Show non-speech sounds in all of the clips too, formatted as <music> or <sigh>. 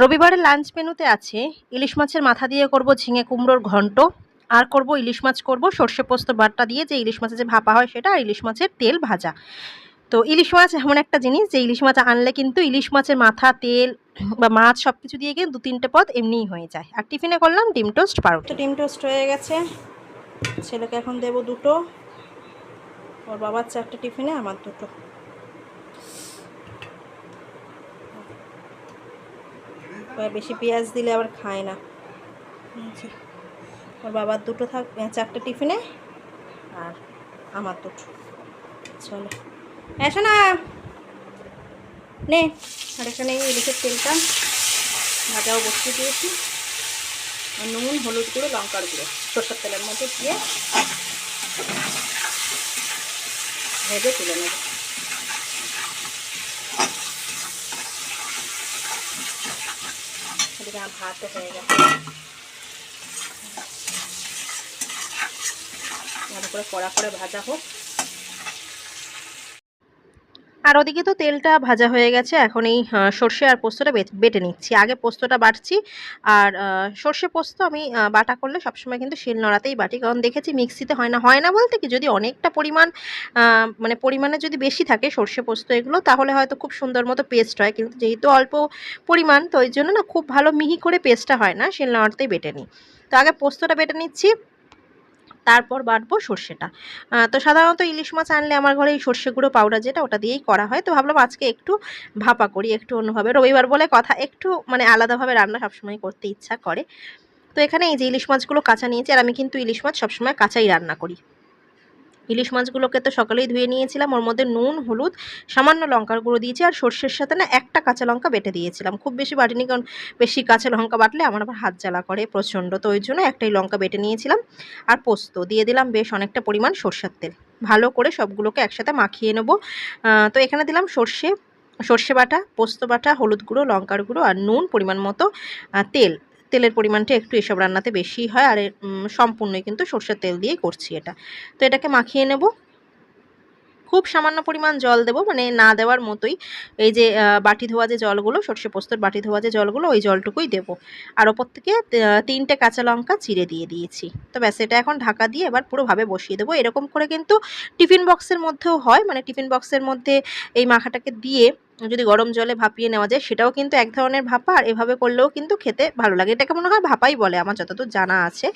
রবিবারের লাঞ্চ মেনুতে আছে। ইলিশ মাছের মাথা দিয়ে করব ঝিঙে কুমড়োর ঘন্ট। আর করব ইলিশ মাছ করব সর্ষে পোস্ত বাটটা দিয়ে, যে ইলিশ মাছের যে ভাপা হয় সেটা, আর ইলিশ মাছের তেল ভাজা। তো ইলিশ মাছ এমন একটা জিনিস, যে ইলিশ মাছ আনলে কিন্তু ইলিশ মাছের মাথা, তেল <clears throat> বা মাছ সব কিছু দিয়ে গিয়ে দু তিনটে পদ এমনিই হয়ে যায়। আর টিফিনে করলাম ডিম টোস্ট পারো তো ডিম টোস্ট হয়ে গেছে। ছেলেকে এখন দেবো দুটো। ওর বাবার চারটে টিফিনে, আমার দুটো। বেশি পেঁয়াজ দিলে আবার খায় না। ওর বাবার দুটো থাক চারটে টিফিনে আর আমার দুটো। চলো। এসো না নে, আর এখানে ইলিশের তেলটা ভাজাও বসিয়ে দিয়েছি। আর নুন, হলুদ গুঁড়ো, লঙ্কার গুঁড়ো, সরষের তেলের মধ্যে দিয়ে ভেজে তুলে নেব। আমার ভাত হয়ে গেছে ভালো করে কড়া করে ভাজা হোক আর ওদিকে তো তেলটা ভাজা হয়ে গেছে, এখন এই সর্ষে আর পোস্তটা বেট- নিচ্ছি। আগে পোস্তটা বাটছি, আর সর্ষে পোস্ত আমি বাটা করলে সবসময় কিন্তু শিল নোড়াতেই বাটি, কারণ দেখেছি মিক্সিতে হয় না। হয় না বলতে কি, যদি অনেকটা পরিমাণ মানে পরিমাণে যদি বেশি থাকে সর্ষে পোস্ত এগুলো, তাহলে হয়তো খুব সুন্দর মতো পেস্ট হয়। কিন্তু যেহেতু অল্প পরিমাণ, তো ওই জন্য না খুব ভালো মিহি করে পেস্টটা হয় না শিল নোড়াতেই বেটে নিই। তো আগে পোস্তটা বেটে নিচ্ছি তারপর বাটবো সর্ষেটা। তো সাধারণত ইলিশ মাছ আনলে আমার ঘরে এই সর্ষে গুঁড়ো পাউডার যেটা, ওটা দিয়েই করা হয়। তো ভাবলাম আজকে একটু ভাপা করি, একটু অন্যভাবে। রবিবার বলে কথা, একটু মানে আলাদাভাবে রান্না সবসময় করতে ইচ্ছা করে। তো এখানে এই যে ইলিশ মাছগুলো কাঁচা নিয়েছি, আর আমি কিন্তু ইলিশ মাছ সবসময় কাঁচাই রান্না করি। ইলিশ মাছগুলোকে তো সকালেই ধুয়ে নিয়েছিলাম। ওর মধ্যে নুন, হলুদ, সামান্য লঙ্কার গুঁড়ো দিয়েছি আর সর্ষের সাথে না একটা কাঁচা লঙ্কা বেটে দিয়েছিলাম। খুব বেশি বাটিনি কারণ বেশি কাঁচা লঙ্কা বাটলে আমার আবার হাত জ্বালা করে প্রচণ্ড। তো ওই জন্য একটাই লঙ্কা বেটে নিয়েছিলাম আর পোস্ত দিয়ে দিলাম বেশ অনেকটা পরিমাণ সর্ষের তেল। ভালো করে সবগুলোকে একসাথে মাখিয়ে নেব। তো এখানে দিলাম সর্ষে সর্ষে বাটা, পোস্ত বাটা, হলুদ গুঁড়ো, লঙ্কার গুঁড়ো আর নুন পরিমাণ মতো তেল। তেলের পরিমাণটা একটু এসব রান্নাতে বেশি হয় আর সম্পূর্ণই কিন্তু সর্ষের তেল দিয়েই করছি এটা। তো এটাকে মাখিয়ে নেব। খুব সামান্য পরিমাণ জল দেবো মানে না দেওয়ার মতোই। এই যে বাটি ধোয়া যে জলগুলো, সর্ষে পোস্তর বাটি ধোয়া যে জলগুলো, ওই জলটুকুই দেবো। আর ওপর থেকে তিনটে কাঁচা লঙ্কা চিড়ে দিয়ে দিয়েছি। তো ব্যাস, এটা এখন ঢাকা দিয়ে এবার পুরোভাবে বসিয়ে দেবো। এরকম করে কিন্তু টিফিন বক্সের মধ্যেও হয় মানে টিফিন বক্সের মধ্যে এই মাখাটাকে দিয়ে যদি গরম জলে ভাপিয়ে নেওয়া যায়, সেটাও কিন্তু এক ধরনের ভাপা, আর এভাবে করলেও কিন্তু খেতে ভালো লাগে। এটাকে মনে হয় ভাপাই বলে, আমার যতদূর জানা আছে।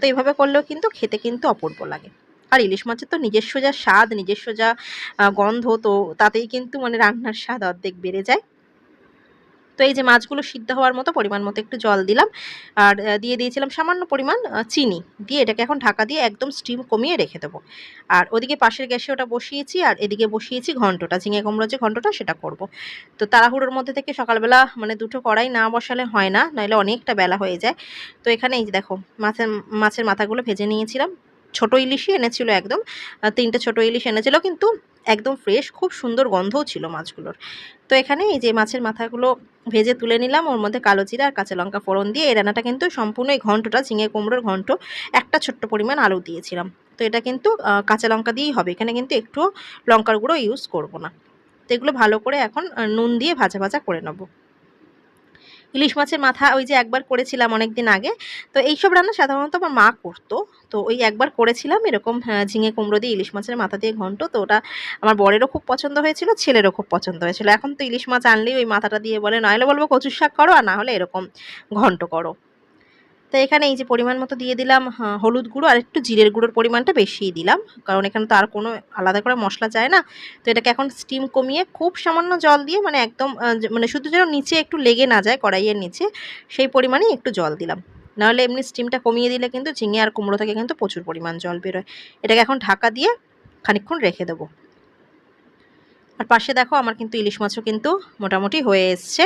তো এভাবে করলেও কিন্তু খেতে কিন্তু অপূর্ব লাগে। আর ইলিশ মাছের তো নিজস্ব যা স্বাদ, নিজস্ব যা গন্ধ, তো তাতেই কিন্তু মানে রান্নার স্বাদ অর্ধেক বেড়ে যায়। তো এই যে মাছগুলো সিদ্ধ হওয়ার মতো পরিমাণ মতো একটু জল দিলাম। আর দিয়ে দিয়েছিলাম সামান্য পরিমাণ চিনি। দিয়ে এটাকে এখন ঢাকা দিয়ে একদম স্টিম কমিয়ে রেখে দেবো। আর ওদিকে পাশের গ্যাসে ওটা বসিয়েছি, আর এদিকে বসিয়েছি ঘন্টটা, ঝিঙে কুমড়ো যে ঘন্টটা সেটা করব। তো তাড়াহুড়োর মধ্যে থেকে সকালবেলা মানে দুটো কড়াই না বসালে হয় না নইলে অনেকটা বেলা হয়ে যায়। তো এখানে এই যে দেখো, মাছের মাছের মাথাগুলো ভেজে নিয়েছিলাম। ছোট ইলিশই এনেছিল একদম তিনটে ছোট ইলিশ এনেছিল, কিন্তু একদম ফ্রেশ খুব সুন্দর গন্ধও ছিল মাছগুলোর। তো এখানে এই যে মাছের মাথাগুলো ভেজে তুলে নিলাম, ওর মধ্যে কালো জিরা আর কাঁচা লঙ্কা ফোড়ন দিয়ে এই রান্নাটা কিন্তু সম্পূর্ণ এই ঘন্টটা, ঝিঙে কুমড়োর ঘন্ট, একটা ছোট্ট পরিমাণ আলু দিয়েছিলাম। তো এটা কিন্তু কাঁচা লঙ্কা দিয়েই হবে, এখানে কিন্তু একটু লঙ্কার গুঁড়ো ইউজ করব না। তো এগুলো ভালো করে এখন নুন দিয়ে ভাজা ভাজা করে নেব। ইলিশ মাছের মাথা ওই যে একবার করেছিলাম অনেক দিন আগে। তো এইসব রান্না সাধারণত আমার মা করতো। তো ওই একবার করেছিলাম এরকম ঝিঙে কুমড়ো দিয়ে ইলিশ মাছের মাথা দিয়ে ঘন্ট। তো ওটা আমার বরেরও খুব পছন্দ হয়েছিল, ছেলেরও খুব পছন্দ হয়েছিল। এখন তো ইলিশ মাছ আনলেই ওই মাথাটা দিয়ে বলে নয়লে বলব কচুর শাক করো আর না হলে এরকম ঘন্ট করো। তো এখানে এই যে পরিমাণ মতো দিয়ে দিলাম হলুদ গুঁড়ো আর একটু জিরের গুঁড়োর পরিমাণটা বেশিই দিলাম। কারণ এখানে তো আর কোনো আলাদা করে মশলা যায় না। তো এটাকে এখন স্টিম কমিয়ে খুব সামান্য জল দিয়ে মানে একদম মানে শুধু যেন নিচে একটু লেগে না যায় কড়াইয়ের নিচে, সেই পরিমাণেই একটু জল দিলাম। নাহলে এমনি স্টিমটা কমিয়ে দিলে কিন্তু ঝিঙে আর কুমড়ো থেকে কিন্তু প্রচুর পরিমাণ জল বেরোয়। এটাকে এখন ঢাকা দিয়ে খানিকক্ষণ রেখে দেবো। আর পাশে দেখো আমার কিন্তু ইলিশ মাছও কিন্তু মোটামুটি হয়ে এসছে।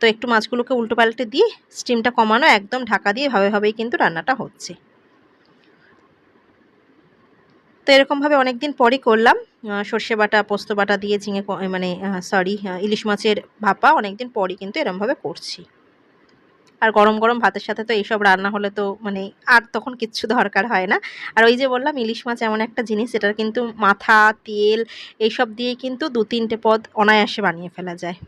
তো একটু মাছগুলোকে উল্টো পাল্টে দিয়ে স্টিমটা কমানো, একদম ঢাকা দিয়ে ভাবে ভাবেই কিন্তু রান্নাটা হচ্ছে। তো এরকমভাবে অনেক দিন পরই করলাম। সর্ষে বাটা, পোস্ত বাটা দিয়ে ঝিঙে মানে সরি ইলিশ মাছের ভাপা অনেক দিন পরই কিন্তু এরমভাবে করছি। আর গরম গরম ভাতের সাথে তো এইসব রান্না হলে তো মানে আর তখন কিচ্ছু দরকার হয় না। আর ওই যে বললাম, ইলিশ মাছ এমন একটা জিনিস, এটার কিন্তু মাথা, তেল এইসব দিয়ে কিন্তু দু তিনটে পদ অনায়াসে বানিয়ে ফেলা যায়।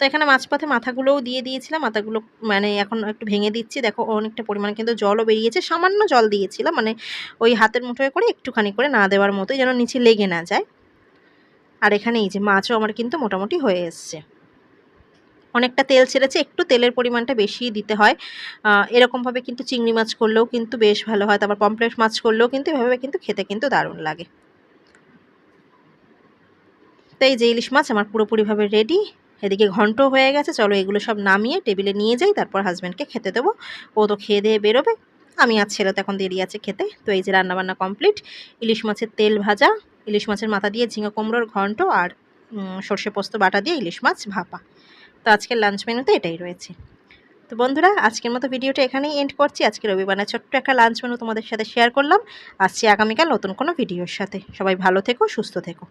তো এখানে মাঝপথে মাথাগুলোও দিয়ে দিয়েছিলাম, মাথাগুলো মানে এখন একটু ভেঙে দিচ্ছি। দেখো, অনেকটা পরিমাণে কিন্তু জলও বেরিয়েছে, সামান্য জল দিয়েছিলাম মানে ওই হাতের মুঠোয় করে একটুখানি করে না দেওয়ার মতোই যেন নিচে লেগে না যায়। আর এখানে এই যে মাছও আমার কিন্তু মোটামুটি হয়ে এসছে। অনেকটা তেল ছেড়েছে, একটু তেলের পরিমাণটা বেশি দিতে হয়। এরকমভাবে কিন্তু চিংড়ি মাছ করলেও কিন্তু বেশ ভালো হয়, তারপর পমপ্লেট মাছ করলেও কিন্তু এভাবে কিন্তু খেতে কিন্তু দারুণ লাগে। তো এই যে ইলিশ মাছ আমার পুরোপুরিভাবে রেডি এদিকে ঘন্ট হয়ে গেছে, চলো এগুলো সব নামিয়ে টেবিলে নিয়ে যাই, তারপর হাজব্যান্ডকে খেতে দেবো। ও তো খেয়ে দিয়ে বেরোবে, আমি আর ছেলে তো এখন দেরি আছে খেতে। তো এই যে রান্নাবান্না কমপ্লিট ইলিশ মাছের তেল ভাজা, ইলিশ মাছের মাথা দিয়ে ঝিঙে কুমড়োর ঘন্ট আর সর্ষে পোস্ত বাটা দিয়ে ইলিশ মাছ ভাপা। তো আজকের লাঞ্চ মেনুতে এটাই রয়েছে। তো বন্ধুরা, আজকের মতো ভিডিওটা এখানেই এন্ড করছি। আজকে রবিবারের ছোট্ট একটা লাঞ্চ মেনু তোমাদের সাথে শেয়ার করলাম। আসছি আগামীকাল নতুন কোনো ভিডিওর সাথে। সবাই ভালো থেকো, সুস্থ থেকো।